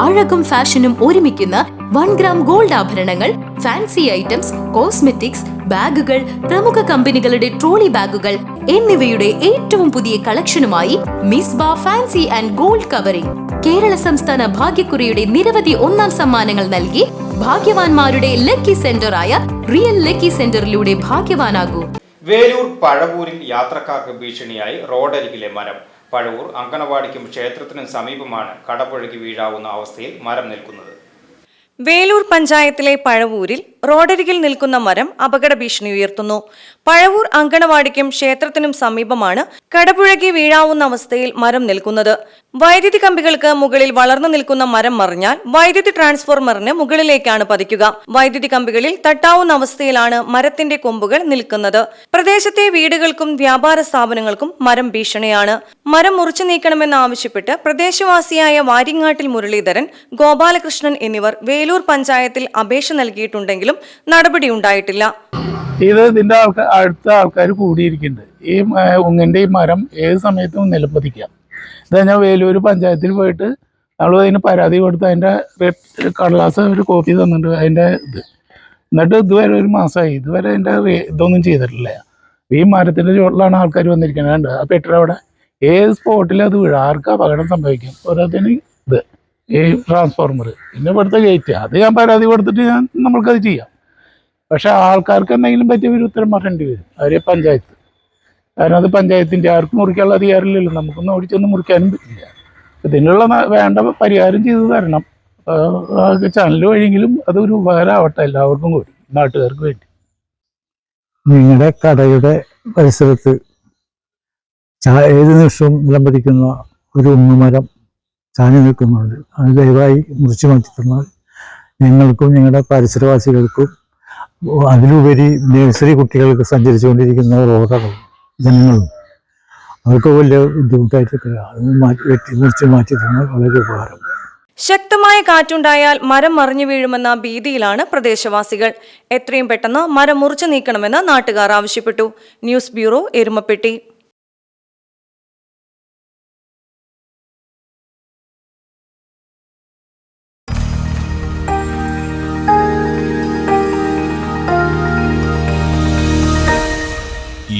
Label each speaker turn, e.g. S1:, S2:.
S1: അഴകും ഫാഷനും ഒരുമിക്കുന്ന one gram gold ആഭരണങ്ങൾ ഫാൻസി ഐറ്റംസ് കോസ്മെറ്റിക്സ് ബാഗുകൾ പ്രമുഖ കമ്പനികളുടെ ട്രോളി ബാഗുകൾ എന്നിവയുടെ ഏറ്റവും പുതിയ കളക്ഷനുമായി മിസ് ബാ fancy and gold covering. Kerala സംസ്ഥാന ഭാഗ്യക്കുറിയുടെ നിരവധി ഒന്നാം സമ്മാനങ്ങൾ നൽകി ഭാഗ്യവാന്മാരുടെ ലക്കി സെന്ററായ റിയൽ ലക്കി സെന്ററിലൂടെ ഭാഗ്യവാനാകൂ.
S2: വേലൂർ പഴവൂരിൽ യാത്രക്കാർക്ക് ഭീഷണിയായി റോഡരികിലെ മരം. പഴവൂർ അങ്കണവാടിക്കും ക്ഷേത്രത്തിനും സമീപമാണ് കടപുഴകി വീഴാവുന്ന അവസ്ഥയിൽ മരം നിൽക്കുന്നത്.
S3: വേലൂർ പഞ്ചായത്തിലെ പഴവൂരിൽ റോഡരികിൽ നിൽക്കുന്ന മരം അപകട ഭീഷണി ഉയർത്തുന്നു. പഴവൂർ അങ്കണവാടിക്കും ക്ഷേത്രത്തിനും സമീപമാണ് കടപുഴകി വീഴാവുന്ന അവസ്ഥയിൽ മരം നിൽക്കുന്നത്. വൈദ്യുതി കമ്പികൾക്ക് മുകളിൽ വളർന്നു നിൽക്കുന്ന മരം മറിഞ്ഞാൽ വൈദ്യുതി ട്രാൻസ്ഫോർമറിന് മുകളിലേക്കാണ് പതിക്കുക. വൈദ്യുതി കമ്പികളിൽ തട്ടാവുന്ന അവസ്ഥയിലാണ് മരത്തിന്റെ കൊമ്പുകൾ നിൽക്കുന്നത്. പ്രദേശത്തെ വീടുകൾക്കും വ്യാപാര സ്ഥാപനങ്ങൾക്കും മരം ഭീഷണിയാണ്. മരം മുറിച്ചു നീക്കണമെന്ന് ആവശ്യപ്പെട്ട് പ്രദേശവാസിയായ വാരിങ്ങാട്ടിൽ മുരളീധരൻ ഗോപാലകൃഷ്ണൻ എന്നിവർ വേലൂർ പഞ്ചായത്തിൽ അപേക്ഷ നൽകിയിട്ടുണ്ടെങ്കിലും നടപടിയുണ്ടായിട്ടില്ല
S4: ഇത് ഇതിന്റെ ആൾക്കാർ അടുത്ത ആൾക്കാർ കൂടിയിരിക്കുന്നുണ്ട്. ഈ ഉങ്ങന്റെ ഈ മരം ഏത് സമയത്തും നിലപ്പതിക്കാം ഇത് ഞാൻ വേലൂർ പഞ്ചായത്തിൽ പോയിട്ട് നമ്മൾ അതിന് പരാതി കൊടുത്ത് അതിന്റെ കടലാസ ഒരു കോപ്പി തന്നിട്ടുണ്ട് അതിന്റെ ഇത്. എന്നിട്ട് ഇതുവരെ ഒരു മാസമായി ഇതുവരെ അതിന്റെ ഇതൊന്നും ചെയ്തിട്ടില്ല. ഈ മരത്തിന്റെ ചുവട്ടിലാണ് ആൾക്കാർ വന്നിരിക്കുന്നത്. കണ്ട്? ആ പെട്രോൾ അവിടെ. ഏത് സ്പോട്ടിൽ അത് വീഴും? ആർക്കും അപകടം സംഭവിക്കും? ഓരോരുത്തരും ഇത്. ഈ ട്രാൻസ്ഫോർമർ പിന്നെ ഇവിടുത്തെ ഗേറ്റ് അത് ഞാൻ പരാതി കൊടുത്തിട്ട് ഞാൻ നമ്മൾക്കത് ചെയ്യാം. പക്ഷെ ആൾക്കാർക്ക് എന്തെങ്കിലും പറ്റിയ ഒരു ഉത്തരം പറയേണ്ടി വരും. അവരെ പഞ്ചായത്ത്. കാരണം അത് പഞ്ചായത്തിന്റെ ആർക്കും മുറിക്കാനുള്ള അധികാരമില്ലല്ലോ. നമുക്കൊന്നും ഓടിച്ചൊന്നും മുറിക്കാനും പറ്റില്ല. ഇതിനുള്ള വേണ്ട പരിഹാരം ചെയ്തു തരണം. ചാനൽ വഴിയെങ്കിലും അതൊരു ഉപകാരമാവട്ടെ എല്ലാവർക്കും കൂടി. നാട്ടുകാർക്ക് വേണ്ടി.
S5: നിങ്ങളുടെ കടയുടെ പരിസരത്ത് ഏത് നിമിഷവും വിളംബരിക്കുന്ന ഒരു ഉമ്മുമരം ചാഞ്ഞു നിൽക്കുന്നുണ്ട്. അത് ദയവായി മുറിച്ചു മാറ്റി തന്നാൽ ഞങ്ങൾക്കും ഞങ്ങളുടെ പരിസരവാസികൾക്കും അതിലുപരി നഴ്സറി കുട്ടികൾക്ക് സഞ്ചരിച്ചുകൊണ്ടിരിക്കുന്ന റോഡുകളും ജനങ്ങളും അവർക്ക് വലിയ ബുദ്ധിമുട്ടായിട്ടൊക്കെ അത് മാറ്റി വെട്ടി മുറിച്ച് മാറ്റി വളരെ ഉപകാരം.
S3: ശക്തമായ കാറ്റുണ്ടായാൽ മരം മറിഞ്ഞു വീഴുമെന്ന ഭീതിയിലാണ് പ്രദേശവാസികൾ. എത്രയും പെട്ടെന്ന് മരം മുറിച്ചു നീക്കണമെന്ന് നാട്ടുകാർ ആവശ്യപ്പെട്ടു. News bureau Erumapetty.